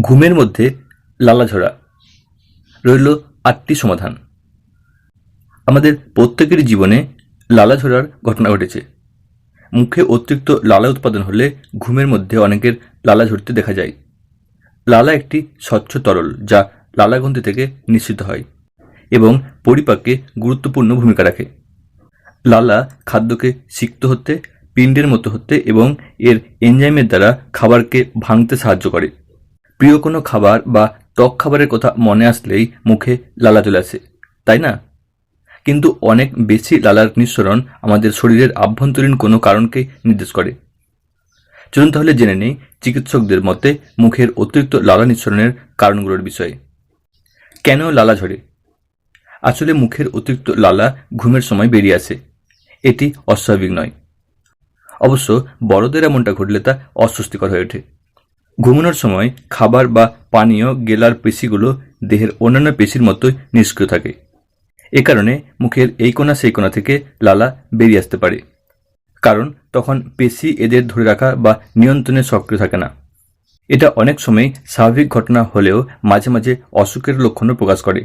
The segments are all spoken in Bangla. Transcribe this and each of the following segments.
ঘুমের মধ্যে লালাঝরা রইল আটটি সমাধান। আমাদের প্রত্যেকেরই জীবনে লালাঝরার ঘটনা ঘটেছে। মুখে অতিরিক্ত লালা উৎপাদন হলে ঘুমের মধ্যে অনেকের লালা ঝরতে দেখা যায়। লালা একটি স্বচ্ছ তরল যা লালাগ্রন্থি থেকে নিঃসৃত হয় এবং পরিপাকে গুরুত্বপূর্ণ ভূমিকা রাখে। লালা খাদ্যকে সিক্ত হতে, পিণ্ডের মতো হতে এবং এর এনজাইমের দ্বারা খাবারকে ভাঙতে সাহায্য করে। প্রিয় কোনো খাবার বা টক খাবারের কথা মনে আসলেই মুখে লালা চলে আসে, তাই না? কিন্তু অনেক বেশি লালার নিঃসরণ আমাদের শরীরের আভ্যন্তরীণ কোনো কারণকে নির্দেশ করে। চলুন তাহলে জেনে নেই চিকিৎসকদের মতে মুখের অতিরিক্ত লালা নিঃসরণের কারণগুলোর বিষয়ে। কেন লালা ঝরে? আসলে মুখের অতিরিক্ত লালা ঘুমের সময় বেরিয়ে আসে। এটি অস্বাভাবিক নয়। অবশ্য বড়দের এমনটা ঘটলে তা অস্বস্তিকর হয়ে ওঠে। ঘুমানোর সময় খাবার বা পানীয় গেলার পেশিগুলো দেহের অন্যান্য পেশির মতোই নিষ্ক্রিয় থাকে। এ কারণে মুখের এই কোণা সেই কোণা থেকে লালা বেরিয়ে আসতে পারে। কারণ তখন পেশি এদের ধরে রাখা বা নিয়ন্ত্রণে সক্রিয় থাকে না। এটা অনেক সময় স্বাভাবিক ঘটনা হলেও মাঝে মাঝে অসুখের লক্ষণও প্রকাশ করে।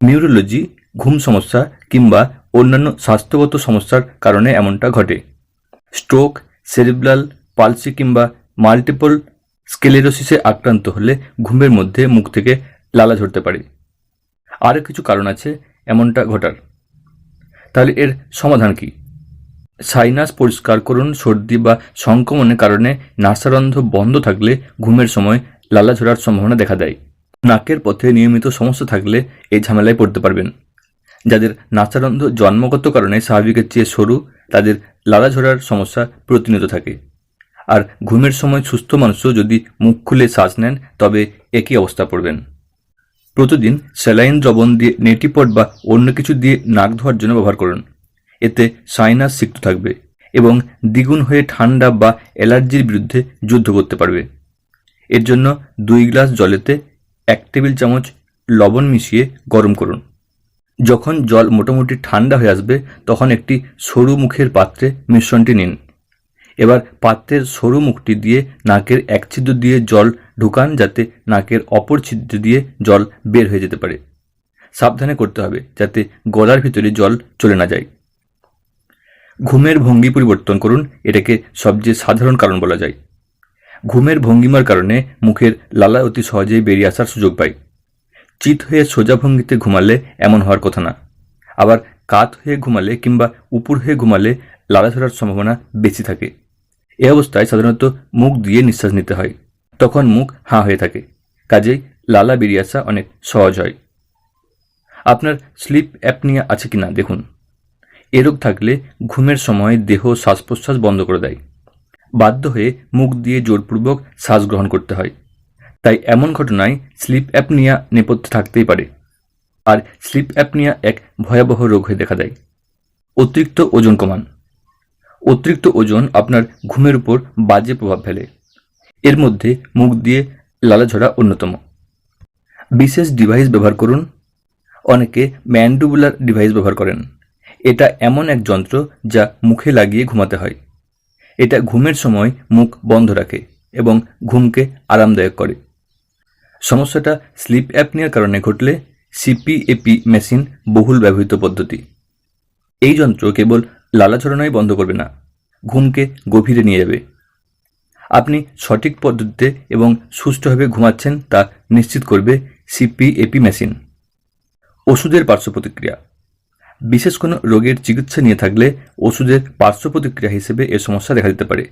নিউরোলজি, ঘুম সমস্যা কিংবা অন্যান্য স্বাস্থ্যগত সমস্যার কারণে এমনটা ঘটে। স্ট্রোক, সেরিব্রাল, পালসি কিংবা মাল্টিপল স্কেলেরোসিসে আক্রান্ত হলে ঘুমের মধ্যে মুখ থেকে লালা ঝরতে পারে। আরও কিছু কারণ আছে এমনটা ঘটার। তাহলে এর সমাধান কি? সাইনাস পরিষ্কার করুন, সর্দি বা সংক্রমণের কারণে নাসারন্ধ্র বন্ধ থাকলে ঘুমের সময় লালা ঝরার সম্ভাবনা দেখা দেয়। নাকের পথে নিয়মিত সমস্যা থাকলে এই ঝামেলায় পড়তে পারবেন। যাদের নাসারন্ধ্র জন্মগত কারণে স্বাভাবিকের চেয়ে সরু, তাদের লালা ঝরার সমস্যা প্রতিনিয়ত থাকে। আর ঘুমের সময় সুস্থ মানুষও যদি মুখ খুলে শ্বাস নেন, তবে একই অবস্থা পড়বেন। প্রতিদিন স্যালাইন দ্রবণ দিয়ে নেটিপট বা অন্য কিছু দিয়ে নাক ধোয়ার জন্য ব্যবহার করুন। এতে সাইনাস সিক্ত থাকবে এবং দ্বিগুণ হয়ে ঠান্ডা বা অ্যালার্জির বিরুদ্ধে যুদ্ধ করতে পারবে। এর জন্য দুই গ্লাস জলেতে এক টেবিল চামচ লবণ মিশিয়ে গরম করুন। যখন জল মোটামুটি ঠান্ডা হয়ে আসবে, তখন একটি সরু মুখের পাত্রে মিশ্রণটি নিন। এবার পাত্রের সরু মুখটি দিয়ে নাকের এক ছিদ্র দিয়ে জল ঢুকান যাতে নাকের অপর ছিদ্র দিয়ে জল বের হয়ে যেতে পারে। সাবধানে করতে হবে যাতে গলার ভিতরে জল চলে না যায়। ঘুমের ভঙ্গি পরিবর্তন করুন, এটাকে সবচেয়ে সাধারণ কারণ বলা যায়। ঘুমের ভঙ্গিমার কারণে মুখের লালা অতি সহজেই বেরিয়ে আসার সুযোগ পায়। চিত হয়ে সোজা ভঙ্গিতে ঘুমালে এমন হওয়ার কথা না। আবার কাত হয়ে ঘুমালে কিংবা উপর হয়ে ঘুমালে লালা ধরার সম্ভাবনা বেশি থাকে। এ অবস্থায় সাধারণত মুখ দিয়ে নিঃশ্বাস নিতে হয়। তখন মুখ হাঁ হয়ে থাকে। কাজেই লালা বেরিয়ে আসা অনেক সহজ হয়। আপনার স্লিপ অ্যাপনিয়া আছে কিনা দেখুন। এ রোগ থাকলে ঘুমের সময় দেহ শ্বাস প্রশ্বাস বন্ধ করে দেয়। বাধ্য হয়ে মুখ দিয়ে জোরপূর্বক শ্বাস গ্রহণ করতে হয়। তাই এমন ঘটনায় স্লিপ অ্যাপনিয়া নেপথ্যে থাকতেই পারে। আর স্লিপ অ্যাপনিয়া এক ভয়াবহ রোগ হয়ে দেখা দেয়। অতিরিক্ত ওজন কমান। অতিরিক্ত ওজন আপনার ঘুমের উপর বাজে প্রভাব ফেলে। এর মধ্যে মুখ দিয়ে লালা ঝরা অন্যতম। বিশেষ ডিভাইস ব্যবহার করুন। অনেকে ম্যান্ডুবুলার ডিভাইস ব্যবহার করেন। এটা এমন এক যন্ত্র যা মুখে লাগিয়ে ঘুমাতে হয়। এটা ঘুমের সময় মুখ বন্ধ রাখে এবং ঘুমকে আরামদায়ক করে। সমস্যাটা স্লিপ অ্যাপনিয়ার কারণে ঘটলে সিপিএপি মেশিন বহুল ব্যবহৃত পদ্ধতি। এই যন্ত্র কেবল লালাছড়ানোই বন্ধ করবে না। ঘুমকে গভীরে নিয়ে যাবে। আপনি সঠিক পদ্ধতিতে এবং সুষ্ঠুভাবে ঘুমাচ্ছেন তা নিশ্চিত করবে সিপিএপি মেশিন। ওষুধের পার্শ্ব প্রতিক্রিয়া। বিশেষ কোনো রোগের চিকিৎসা নিয়ে থাকলে ওষুধের পার্শ্ব প্রতিক্রিয়া হিসেবে এ সমস্যা দেখা দিতে পারে।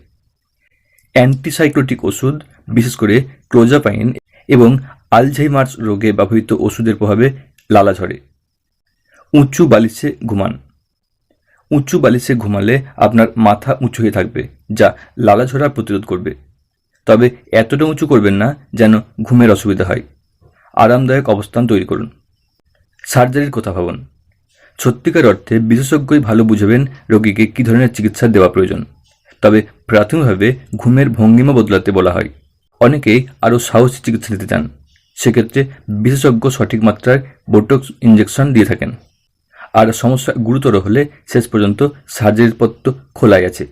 অ্যান্টিসাইক্লোটিক ওষুধ, বিশেষ করে ক্লোজাপাইন এবং আলঝাইমার্স রোগে ব্যবহৃত ওষুধের প্রভাবে লালা ঝরে। উঁচু বালিশে ঘুমান। উঁচু বালিশে ঘুমালে আপনার মাথা উঁচু হয়ে থাকবে, যা লালা ঝরা প্রতিরোধ করবে। তবে এতটা উঁচু করবেন না যেন ঘুমের অসুবিধা হয়। আরামদায়ক অবস্থান তৈরি করুন। সার্জারির কথা ভাবুন। সত্যিকার অর্থে বিশেষজ্ঞই ভালো বুঝবেন রোগীকে কী ধরনের চিকিৎসা দেওয়া প্রয়োজন। তবে প্রাথমিকভাবে ঘুমের ভঙ্গিমা বদলাতে বলা হয়। অনেকেই আরও সাহসী চিকিৎসা নিতে চান। সেক্ষেত্রে বিশেষজ্ঞ সঠিক মাত্রায় বোটক্স ইঞ্জেকশন দিয়ে থাকেন। আর সমস্যা গুরুতর হলে শেষ পর্যন্ত সার্জারির পথ তো খোলাই আছে